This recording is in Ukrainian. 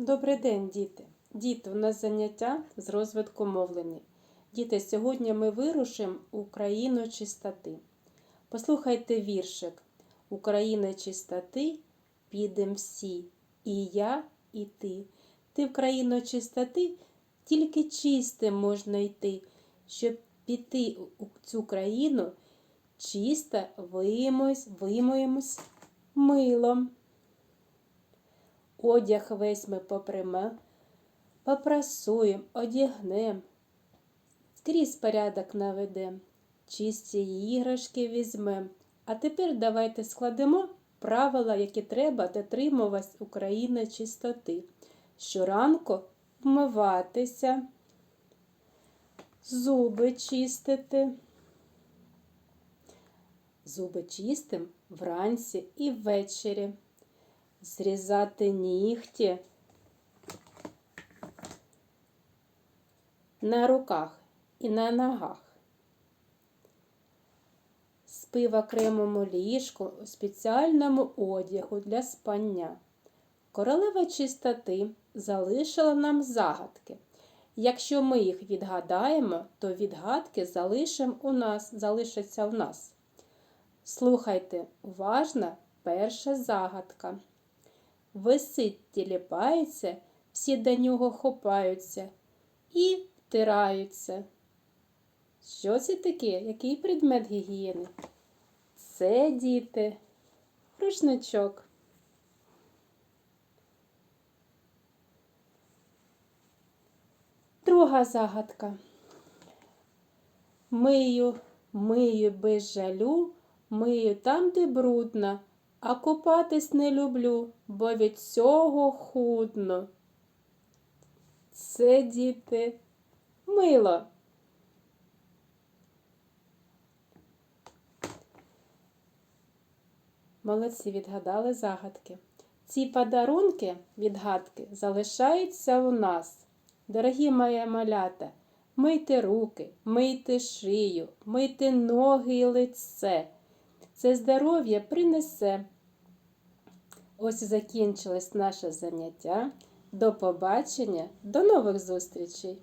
Добрий день, діти! Діти, у нас заняття з розвитку мовлення. Діти, сьогодні ми вирушимо у країну чистоти. Послухайте віршик. У країну чистоти підем всі, і я, і ти. Ти в країну чистоти тільки чистим можна йти, щоб піти у цю країну, чисто вимоємось милом. Одяг весь ми попряме, попрасуєм, одягнем, скрізь порядок наведем, чисті іграшки візьмем. А тепер давайте складемо правила, які треба дотримуватись України чистоти. Щоранку вмиватися, зуби чистити. Зуби чистим вранці і ввечері зрізати нігті на руках і на ногах. Спи в окремому ліжку у спеціальному одягу для спання. Королева чистоти залишила нам загадки. Якщо ми їх відгадаємо, то відгадки залишимо у нас, залишаться в нас. Слухайте уважно перша загадка. Висить тіліпається, всі до нього хопаються і втираються. Що це таке? Який предмет гігієни? Це діти, рушничок. Друга загадка. Мию, мию без жалю, мию там, де брудно, а купатись не люблю, бо від цього худно. Це діти мило. Молодці відгадали загадки. Ці подарунки, відгадки, залишаються у нас. Дорогі мої малята, мийте руки, мийте шию, мийте ноги і лице. Це здоров'я принесе. Ось і закінчилось наше заняття. До побачення, до нових зустрічей!